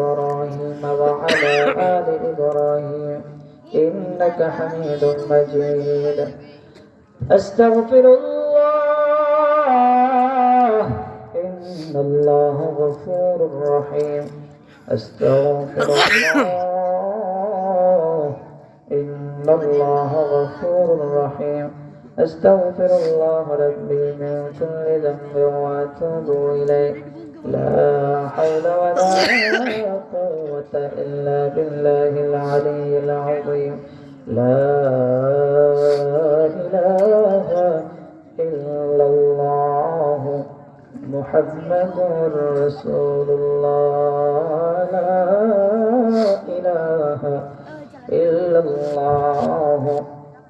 إبراهيم وعلى آل إبراهيم إنك حميد مجيد. أستغفر الله. إن الله غفور رحيم. أستغفر الله. إن الله غفور رحيم. أستغفر الله ربي من كل ذنب وأتوب إليه. لا حول ولا قوة إلا بالله العلي العظيم. لا إله إلا الله محمد رسول الله. لا إله إلا الله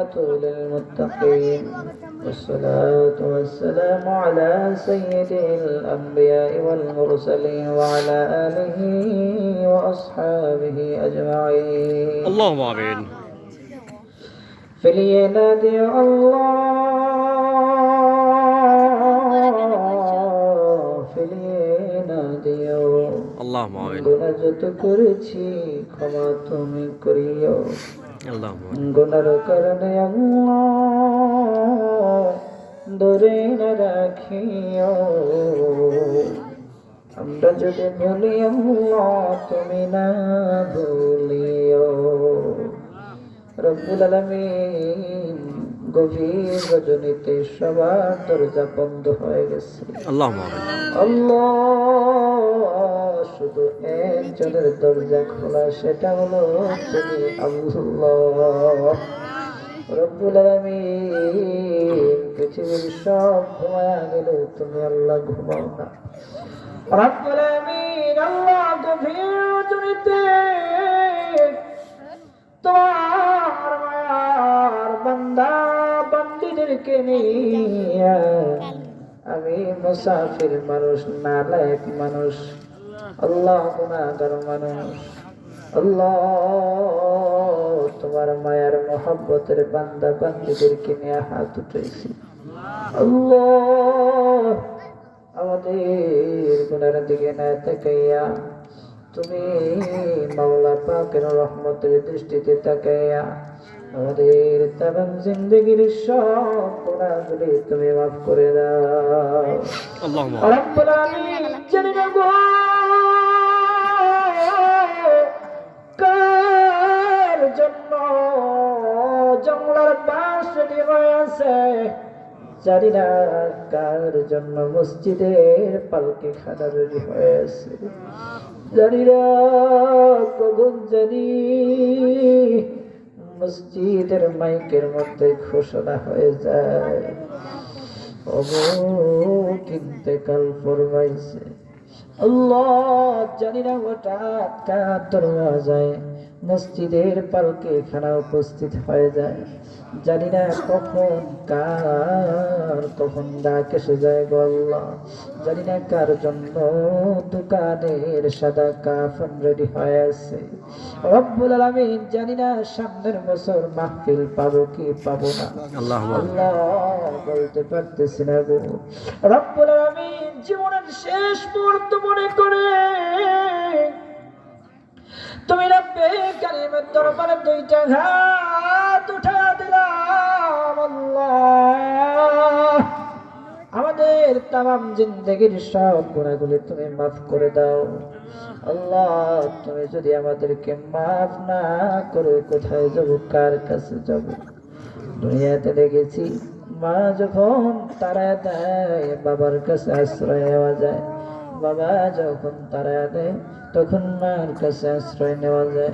والعاقبة للمتقين والصلاة والسلام على سيد الأنبياء والمرسلين وعلى آله وأصحابه أجمعين اللهم آمين فلينادي الله فلينادي اللهم آمين গুণা যত করেছি ক্ষমা তুমি করিও গুনার কারণে দূরে না রাখিও। আমরা যদি ভুলি তুমি না ভুলিও রব্বুল আলমিন গভীর গজনীতে সবার দরজা বন্ধ হয়ে গেছে। আল্লাহ আল্লাহ শুধু একজনের দরজা খোলা, সেটা হলো তুমি পৃথিবীর সব ঘুমায়া গেলে তুমি আল্লাহ ঘুমাও না। আমি মুসাফির মানুষ, নালায়ক মানুষ। আল্লাহ গুণাগার মানুষ আল্লাহ তোমার মায়ের মোহাব্বতের বান্দা বান্দিদেরকে নিয়ে হাত উঠেছি আল্লাহ আমাদের গুণের দিকে না তাকাইয়া তুমি মাওলা পাকের রহমতের দৃষ্টিতে তাকাইয়া আমাদের তাবান জিন্দগির সব গুণাগুলি তুমি মাফ করে দাও। আল্লাহ আলামিন জানি না গো বাস রেডি হয়ে আছে জানি না কার জন্য মসজিদে পালকে খানা রেডি হয়ে আছে জানি না কখন জানি মসজিদের মাইকের মধ্যে ঘোষণা হয়ে যায়। অমুক ইন্তেকাল ফরমাইছে। হঠাৎ কার দরওয়াজায় মসজিদের খানা উপস্থিত হয়ে যায়। জানি না কখন কার কখন ডাক এসে যায় জানি না কার জন্য দোকানের সাদা কাফন রেডি হয়ে আছে। রব্বুল আলামিন জানি না সামনের বছর মাহফিল পাবো কি পাবো না। আল্লাহ বলতে পারতেছি না গো। রব্বুল আলামিন জীবনের শেষ মুহূর্ত মনে করে। তুমি রব্বে কারিমের দরবারে দুইটা হাত উঠা দিলাম, আল্লাহ। আমাদের তাম জিন্দগির সব গুণাগুলি তুমি মাফ করে দাও। আল্লাহ, তুমি যদি আমাদেরকে মাফ না করে, কোথায় যাব? কার কাছে যাব? দুনিয়াতে দেখেছি মা যখন তারা দেয়, বাবার কাছে আশ্রয় নেওয়া যায়। বাবা যখন তারা দেয়, তখন মার কাছে আশ্রয় নেওয়া যায়।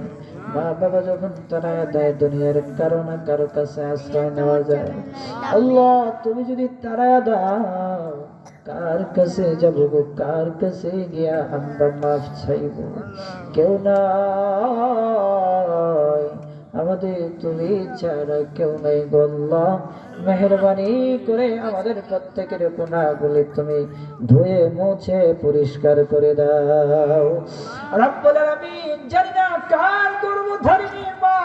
মা, বাবা যখন তারা দেয়, দুনিয়ার কারও না কারও কাছে আশ্রয় নেওয়া যায়। আল্লাহ, তুমি যদি তারা দাও, কার কাছে যাব গো? কার কাছে গিয়া আমরা মাফ চাইব? কেউ নাই আমাদের তুমি ছাড়া কেউ নাই গল্লা মেহরবানি করে আমাদের প্রত্যেকের গুণাগুলি তুমি ধুয়ে, মুছে, পরিষ্কার করে দাও। রব্বুল আলামিন জানি না কার করব ধরিনি মা।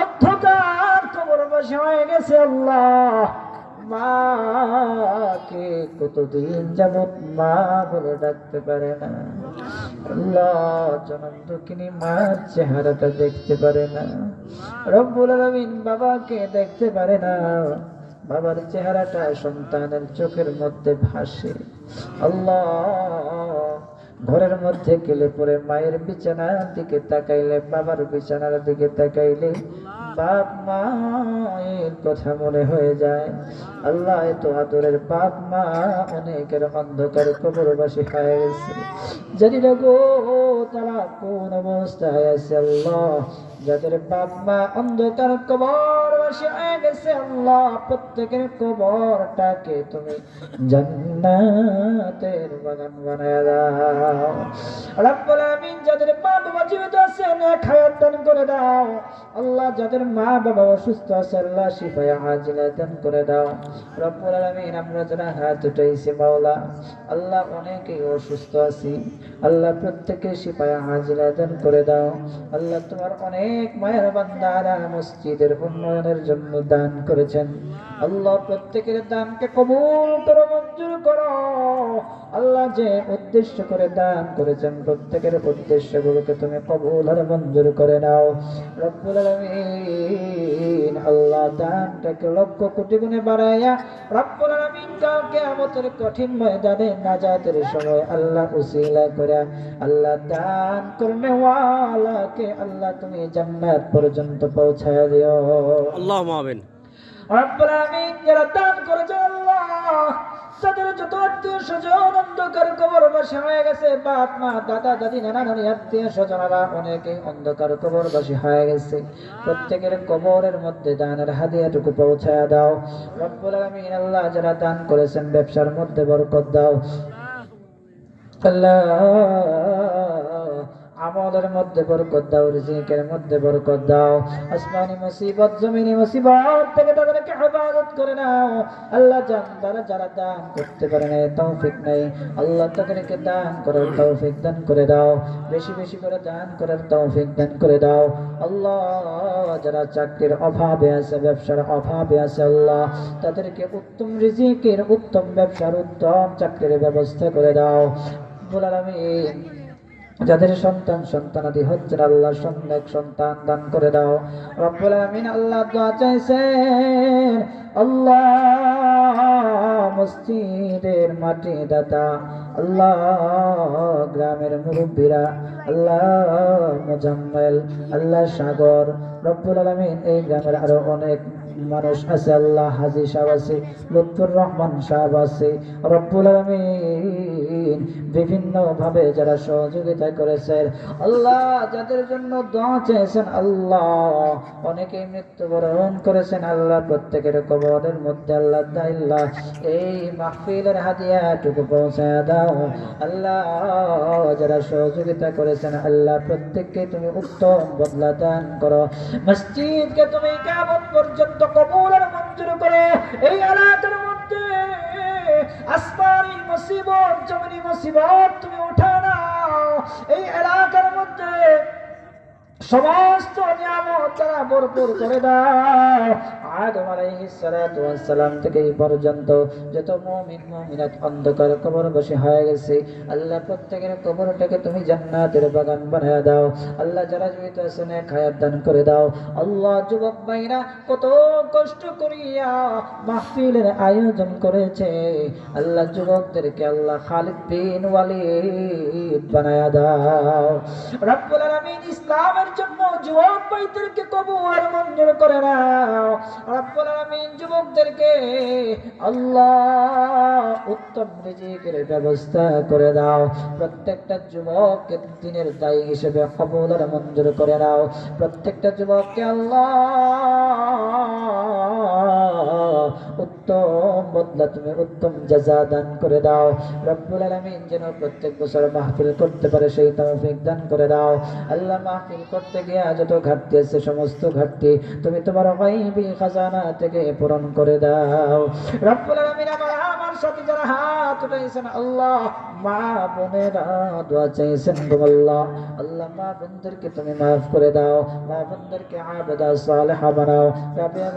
অন্ধকার কবর বসে হয়ে গেছে আল্লাহ। মাকে কতদিন যাবত মা বলে ডাকতে পারে না। আল্লাহ জনম দুঃখিনী মার চেহারাটা দেখতে পারে না। রব্বুল আলামিন বাবাকে দেখতে পারে না। বাবার চেহারাটা সন্তানের চোখের মধ্যে ভাসে। আল্লাহ ঘরের মধ্যে গেলে পরে মায়ের বিছানার দিকে তাকাইলে, বাবার বিছানার দিকে তাকাইলে বাপ মায়ের কথা মনে হয়ে যায়। আল্লাহ এত আদরের বাপ মা অনেকের অন্ধকার কবরবাসী হয়ে গেছে। জানি না গো, তারা কোন অবস্থায় আছে আল্লাহ? যাদের বাপ মা অন্ধকার কবরবাসী হয়ে গেছে আল্লাহ, প্রত্যেকের কবরটাকে তুমি জান্নাতের বাগান বানায় দাও। রব্বুল আমিন যাদের মা বাবা জীবিত আছেন, এক হায়াত দান করে দাও। আল্লাহ যাদের মা বাবা অসুস্থ আছে, আল্লাহ শিফায় হাজিলা দান করে দাও। রব্বুল আলামিন, আমরা যারা হাত মাওলা, আল্লাহ অনেকেই অসুস্থ আছি। আল্লাহ প্রত্যেকে শিফায় দান করে দাও। আল্লাহ তোমার অনেক মায়ের বান্দারা মসজিদের উন্নয়নের জন্য দান করেছেন। আল্লাহ প্রত্যেকের দানকে কবুল করো, মঞ্জুর করো। আল্লাহ যে উদ্দেশ্য করে দান করেছেন, প্রত্যেকের উদ্দেশ্যগুলোকে তুমি কবুল আর মঞ্জুর করে নাও। রব্বুল আলামিন আল্লাহ দানটাকে লক্ষ কোটি গুণে বাড়াইয়া রব্বুল আলামিন কাউকে আমাদের কঠিন ময়দানে নাজাতের সময় আল্লাহ উসিলা করে আল্লাহ দান করনে ওয়ালাকে আল্লাহ তুমি জান্নাত পর্যন্ত পৌঁছায় দিও। আল্লাহ আমিন। রব্বুল আলামিন যারা দান করেছেন আল্লাহ তাদের যত আত্মীয় স্বজন অন্ধকার কবর বসে হয়ে গেছে। বাপ, মা, দাদা, দাদি, নানা, নানি, আত্মীয়, স্বজনরা অনেকে অন্ধকার কবর বসে হয়ে গেছে। প্রত্যেকের কবরের মধ্যে দানের হাদিয়াটুকু পৌঁছায় দাও। রব্বুল আলামিন আল্লাহ যারা দান করেছেন, ব্যবসার মধ্যে বরকত দাও। আল্লাহ আমলের মধ্যে বরকত দাও, রিজিকের মধ্যে বরকত দাও। আসমানি মুসিবত, জমিনি মুসিবত থেকে তাদেরকে হেফাজত করে নাও। আল্লাহ জান, তারা যারা দান করতে পারে না তৌফিক নেই। আল্লাহ তাদেরকে দান করার তৌফিক দান করে দাও। বেশি বেশি করে দান করার তৌফিক দান করে দাও। আল্লাহ, যারা চাকরির অভাবে আছে, ব্যবসার অভাবে আছে, আল্লাহ, তাদেরকে উত্তম রিজিকের, উত্তম ব্যবসার, উত্তম চাকরির ব্যবস্থা করে দাও। বলার আলামিন যাদের সন্তান সন্তানাদি হচ্ছে না, আল্লাহ সন্তান সন্তান দান করে দাও। রব্বুল আমিন আল্লাহ দোয়া চাইছেন আল্লাহ মসজিদের মাটি দাতা, আল্লাহ গ্রামের মুরব্বীরা, আল্লাহ মুজাম্মেল, আল্লাহ সাগর, রব্বুল আলামিন, এই গ্রামের আরও অনেক মানুষ আছে, আল্লাহ হাজি সাহেব আছে, লুৎফুর রহমান সাহেব আছে, রব্বুল আলামিন বিভিন্ন ভাবে যারা সহযোগিতা করেছেন, আল্লাহ যাদের জন্য দোয়া চেয়েছেন, আল্লাহ অনেকেই মৃত্যুবরণ করেছেন, আল্লাহ প্রত্যেকের কবরের মধ্যে আল্লাহ দাইল্লাহ এই মাহফিলের হাদিয়াটুকু পৌঁছায় দাও। আল্লাহ যারা সহযোগিতা করেছেন, আল্লাহ প্রত্যেককে তুমি উত্তম বদলা দান করো। মসজিদকে তুমি কেমন পর্যন্ত কবুল আর মঞ্জুর করে? এই এলাকার মধ্যে আসমানি মুসিবত জমিনি মুসিবত তুমি উঠা নাও এই এলাকার মধ্যে সমস্ত নিয়ামত তারা ভরপুর করে দাও। আদম আলাইহিস সালাতু ওয়াস সালাম থেকে এই পর্যন্ত যত মুমিন, মুমিনাত অন্ধকার কবর বসে হয়ে গেছে, আল্লাহ প্রত্যেকের কবরটাকে তুমি জান্নাতের বাগান বানায় দাও। আল্লাহ যারা জীবিত আছেন হায়াত দান করে দাও। আল্লাহ যুবক ভাইরা, কত কষ্ট করিয়া মাহফিলের আয়োজন করেছে। আল্লাহ যুবকদেরকে আল্লাহ খালিদ বিন ওয়ালিদ বানায় দাও। রব্বুল আলামিন ইসলামের জন্য ভাইদেরকে কবুল মঞ্জুর করে নাও। আলামিন যুবকদেরকে আল্লাহ উত্তম রিজিকের ব্যবস্থা করে দাও। প্রত্যেকটা যুবককে দিনের দায়ী হিসেবে কবুল আর মঞ্জুর করে নাও। প্রত্যেকটা যুবককে আল্লাহ উত্তম বদলা তুমি উত্তম জাজা দান করে দাও। রব্বুল আলমিন যেন প্রত্যেক বছর মাহফিল করতে পারে সেই তৌফিক দান করে দাও। আল্লাহ মাহফিল করতে গিয়ে যত ঘাটতি আছে সমস্ত ঘাটতি তুমি তোমার গাইবি খাজানা থেকে পূরণ করে দাও। রব্বুল আলমিন আমার সাথে যারা হাত উঠাইছেন, আল্লাহ, মা বোনেরা দোয়া চাইছেন আল্লাহ। আল্লাহ, মা বোনদেরকে তুমি মাফ করে দাও, মা বোনদেরকে আবেদা সালেহা বানাও, রাবিয়া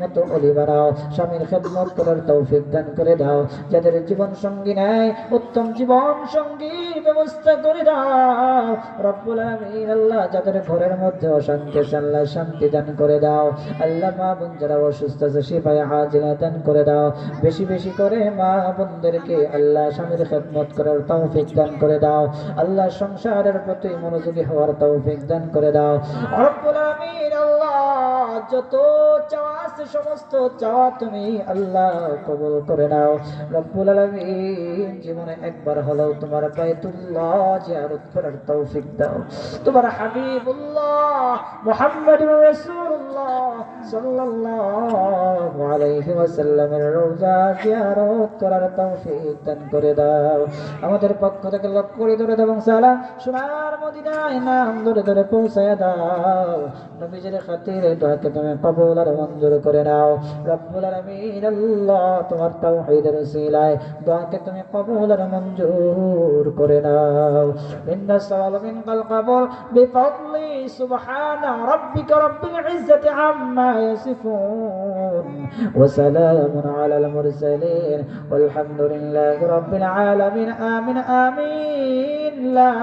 মতো অলি বানাও, স্বামীর খেদমত করার তৌফিক দান করে দাও, যাদের জীবন সঙ্গী নাই, উত্তম জীবন সঙ্গী ব্যবস্থা করে দাও। রব্বুল আলামিন, আল্লাহ, যাদের ঘরের মধ্যে অশান্তি, আল্লাহ, শান্তি দান করে দাও। আল্লাহ, মা বোন যারা অসুস্থ আছে সেপায় হাজিরা দান করে দাও। বেশি বেশি করে মা বোনদেরকে আল্লাহ স্বামীর খেদমত করার তৌফিক দান করে দাও। আল্লাহ সংসারের প্রতি মনোযোগী হওয়ার তৌফিক দান করে দাও। যত চাওয়া সমস্ত চাওয়া তুমি আল্লাহ কবুল করে নাও। রব্বুল আলামিন, জীবনে একবার হলেও তোমার বাইতুল্লাহ জিয়ারত করার তৌফিক দাও। তোমার হাবিবুল্লাহ মুহাম্মদুর আমাদের পক্ষ থেকে লক্ষ করে, ধরে দেব সালাম। সোনার মদিনায় নাম ধরে ধরে পৌঁছায় দাও। নবীজির খাতিরে দোয়াকে তুমি কবুল আর মঞ্জুর করে নাও। রব্বুল আলামিন, আল্লাহ তোমার তাওহীদের উসিলায় দোয়াকে তুমি কবুল আর মঞ্জুর করে নাও। ইন্না সওয়াল মিন কাল কবুল বিফadli সুবহান রাব্বিকা রাব্বিল ইজ্জাতি عما يصفون وسلام على المرسلين والحمد لله رب العالمين. آمين آمين. لا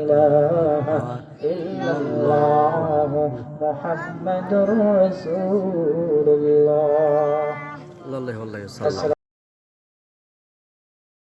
إله إلا الله محمد رسول الله. الله الله يصلي